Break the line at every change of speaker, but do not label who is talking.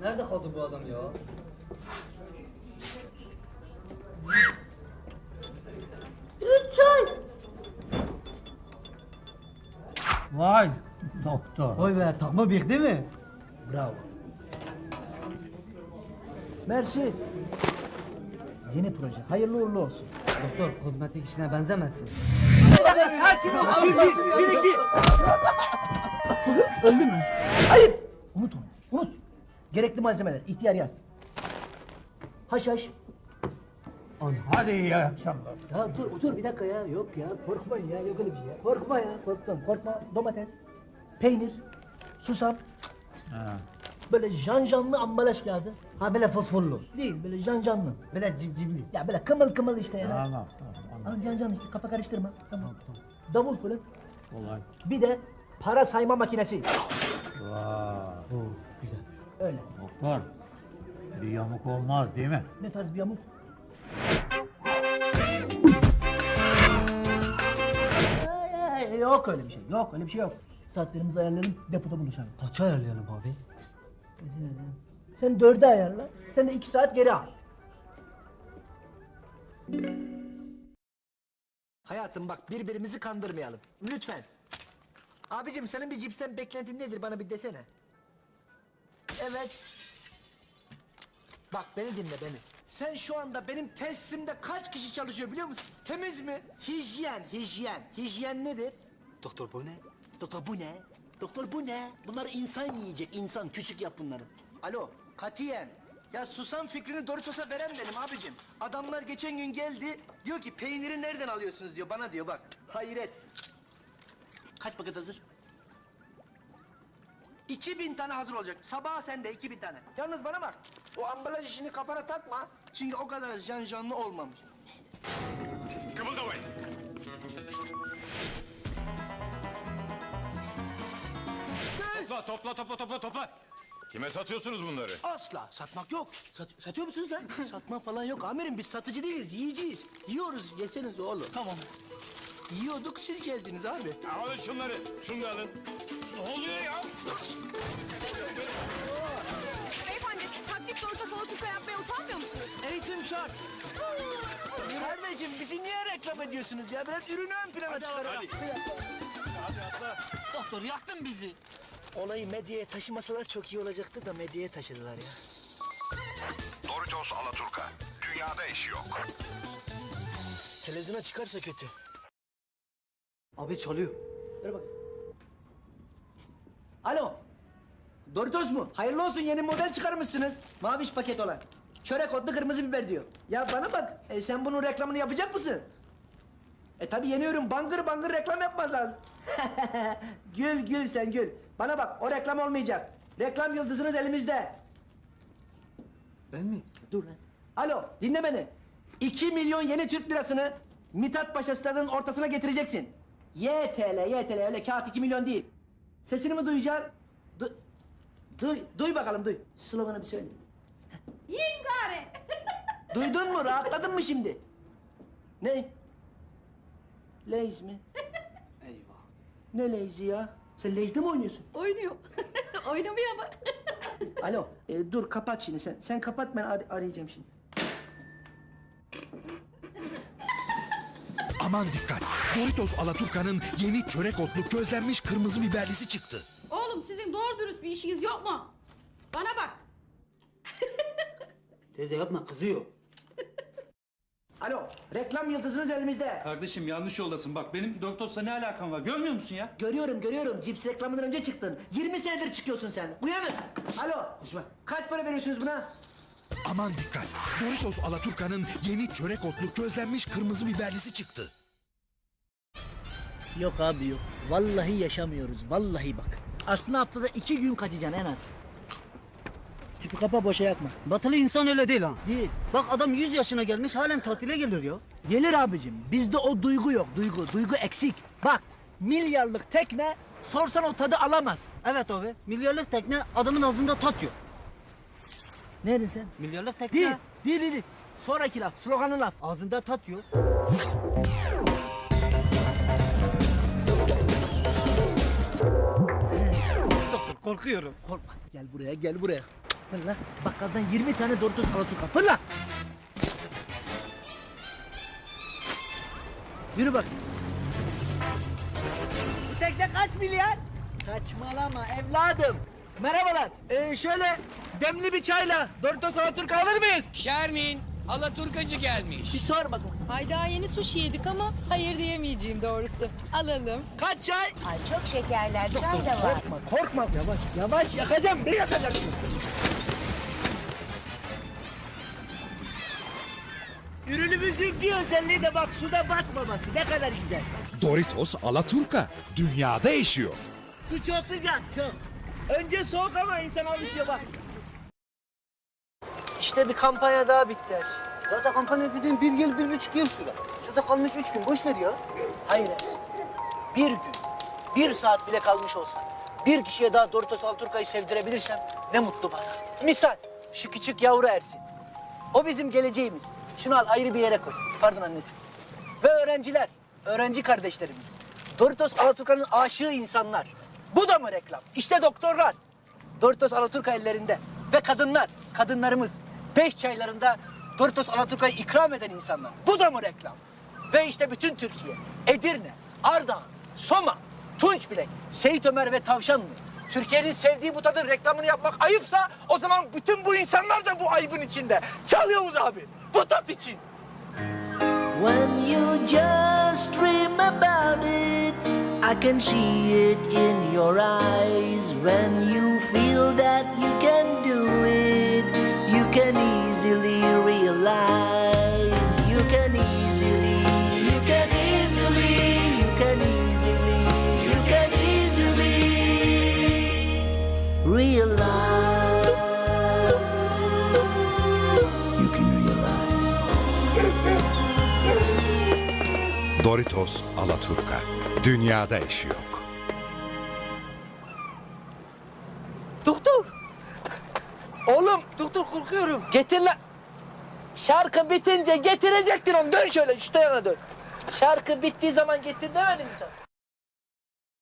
Nerede kaldı bu adam ya?
Üç ay. Vay doktor.
Vay be takma değil mi?
Bravo. Mersi. Yeni proje. Hayırlı uğurlu olsun.
Doktor kozmetik işine benzemesin.
Sakin ol. Bir, bir, bir, iki. Öldün mü? Hayır. Unut onu. Unut. Gerekli malzemeler. ihtiyar yaz. Haşhaş.
Ana.
Hadi iyi akşamlar.
Ya dur, dur bir dakika ya. Yok ya. Korkmayın ya. Yok öyle bir şey ya. Korkma ya. Korktum. Korkma. Domates. Peynir. Susam.
Ha.
Böyle janjanlı ambalaj kağıdı.
Ha böyle fosforlu.
Değil böyle janjanlı.
Böyle civcivli.
Ya böyle kımıl kımıl işte ya.
Tamam tamam.
Al janjan işte kafa karıştırma. Tamam. Davul fırın.
Kolay.
Bir de para sayma makinesi.
Vay.
Oo güzel.
Öyle.
Doktor. Bir yamuk olmaz değil mi?
Ne tarz bir yamuk? Ay, ay, Yok öyle bir şey. Yok öyle bir şey yok. Saatlerimizi ayarlayalım, depoda buluşalım.
Kaça ayarlayalım abi?
Sen dörde ayarla, sen de iki saat geri al.
Hayatım bak birbirimizi kandırmayalım. Lütfen. Abicim senin bir cipsten beklentin nedir bana bir desene. Evet. Bak beni dinle beni. Sen şu anda benim tesisimde kaç kişi çalışıyor biliyor musun? Temiz mi? Hijyen, hijyen. Hijyen nedir? Doktor bu ne? Doktor bu ne? Doktor bu ne? Bunlar insan yiyecek, insan. Küçük yap bunları. Alo, katiyen. Ya susam fikrini Doritos'a veren benim abicim. Adamlar geçen gün geldi, diyor ki peyniri nereden alıyorsunuz diyor, bana diyor bak. Hayret. Kaç paket hazır? 2000 tane hazır olacak. Sabaha sende 2000 tane. Yalnız bana bak. O ambalaj işini kafana takma. Çünkü o kadar janjanlı olmamış.
Kımıldamayın. Topla, topla, topla, topla, topla. Kime satıyorsunuz bunları?
Asla satmak yok. Sat, satıyor musunuz lan? Satma falan yok amirim biz satıcı değiliz yiyeceğiz. Yiyoruz yeseniz oğlum. Tamam. Yiyorduk siz geldiniz abi.
Alın şunları, şunu da alın. Ne oluyor ya?
Beyefendi, taklit doğrultuda salatuka yapmaya utanmıyor musunuz?
Eğitim şart. Kardeşim bizi niye reklam ediyorsunuz ya? Biraz ürünü ön plana çıkarın.
hadi. Hadi atla.
Doktor yaktın bizi. Olayı medyaya taşımasalar çok iyi olacaktı da medyaya taşıdılar ya.
Doritos Alaturka. Dünyada eşi yok.
Televizyona çıkarsa kötü.
Abi çalıyor.
Ver bak. Alo. Doritos mu? Hayırlı olsun yeni model çıkarmışsınız. Maviş paket olan. Çörek otlu kırmızı biber diyor. Ya bana bak e, sen bunun reklamını yapacak mısın? E tabi yeni ürün bangır bangır reklam yapmazlar. gül gül sen gül. Bana bak o reklam olmayacak. Reklam yıldızınız elimizde. Ben mi? Dur lan. Alo dinle beni. 2 milyon yeni Türk lirasını Mithat Paşa stadının ortasına getireceksin. YTL, YTL öyle kağıt 2 milyon değil. Sesini mi duyacaksın? Du duy, duy bakalım duy. Sloganı bir söyle.
Yiyin gari.
Duydun mu? Rahatladın mı şimdi? Ne? Leys mi? Eyvah. Ne Leysi ya? Sen Leys'de mi oynuyorsun?
Oynuyor. Oynamıyor ama.
Alo, e, dur kapat şimdi sen. Sen kapat ben ar- arayacağım şimdi.
Aman dikkat! Doritos Alaturka'nın yeni çörek otlu közlenmiş kırmızı biberlisi çıktı.
Oğlum sizin doğru dürüst bir işiniz yok mu? Bana bak.
Teyze yapma kızıyor.
Alo, reklam yıldızınız elimizde.
Kardeşim yanlış yoldasın. Bak benim Doritos'la ne alakam var? Görmüyor musun ya?
Görüyorum, görüyorum. Cips reklamından önce çıktın. 20 senedir çıkıyorsun sen. Uyanın. Alo, kaç para veriyorsunuz buna?
Aman dikkat! Doritos Alaturka'nın yeni çörek otlu közlenmiş kırmızı biberlisi çıktı.
Yok abi yok. Vallahi yaşamıyoruz. Vallahi bak. Aslında haftada iki gün kaçacaksın en az. Tüpü kapa boşa yakma.
Batılı insan öyle değil ha.
Değil.
Bak adam 100 yaşına gelmiş halen tatile gelir ya.
Gelir abicim. Bizde o duygu yok. Duygu. Duygu eksik. Bak milyarlık tekne sorsan o tadı alamaz.
Evet abi. Milyarlık tekne adamın ağzında tat yok.
Ne dedin sen?
Milyarlık tekne
Değil. Değil değil. değil. Sonraki laf. Sloganın laf.
ağzında tat yok. Korkuyorum.
Korkma. Gel buraya gel buraya.
Fırla. Bakkaldan 20 tane Doritos Alaturka. Fırla. Yürü bak. Bu tekne kaç milyar? Saçmalama evladım. Merhabalar. Ee, şöyle demli bir çayla Doritos Alaturka alır mıyız?
Şermin, Alaturkacı gelmiş.
Bir sor bakalım.
Ay daha yeni sushi yedik ama hayır diyemeyeceğim doğrusu. Alalım.
Kaç çay?
Ay çok şekerler çay da var.
Korkma, korkma. Yavaş, yavaş yakacağım. Beni yakacaksın. Ürünümüzün bir özelliği de bak suda batmaması. Ne kadar güzel.
Doritos Alaturka dünyada eşiyor.
Su çok sıcak, çok. Önce soğuk ama insan alışıyor bak. İşte bir kampanya daha bitti Ersin.
Zaten kampanya dediğin bir yıl, bir buçuk yıl sürer. Şurada kalmış üç gün, boş ver ya.
Hayır. Bir gün, bir saat bile kalmış olsa bir kişiye daha Doritos Alaturka'yı sevdirebilirsem ne mutlu bana. Misal şu küçük yavru Ersin. O bizim geleceğimiz. Şunu al ayrı bir yere koy. Pardon annesi. Ve öğrenciler, öğrenci kardeşlerimiz. Doritos Alaturka'nın aşığı insanlar. Bu da mı reklam? İşte doktorlar. Doritos Alaturka ellerinde. Ve kadınlar, kadınlarımız. Beş çaylarında Doritos Alaturka'yı ikram eden insanlar. Bu da mı reklam? Ve işte bütün Türkiye, Edirne, Ardahan, Soma, Tunçbilek, Seyit Ömer ve Tavşanlı. Türkiye'nin sevdiği bu tadın reklamını yapmak ayıpsa o zaman bütün bu insanlar da bu ayıbın içinde. Çalıyoruz abi. Bu tat için.
When you just dream about it, I can see it in your eyes. When you feel that you can
Doritos Alaturka dünyada eşi yok.
Doktor. Oğlum doktor korkuyorum. Getir lan. Şarkı bitince getirecektin onu. Dön şöyle şu dön. Şarkı bittiği zaman getir demedim mi sana?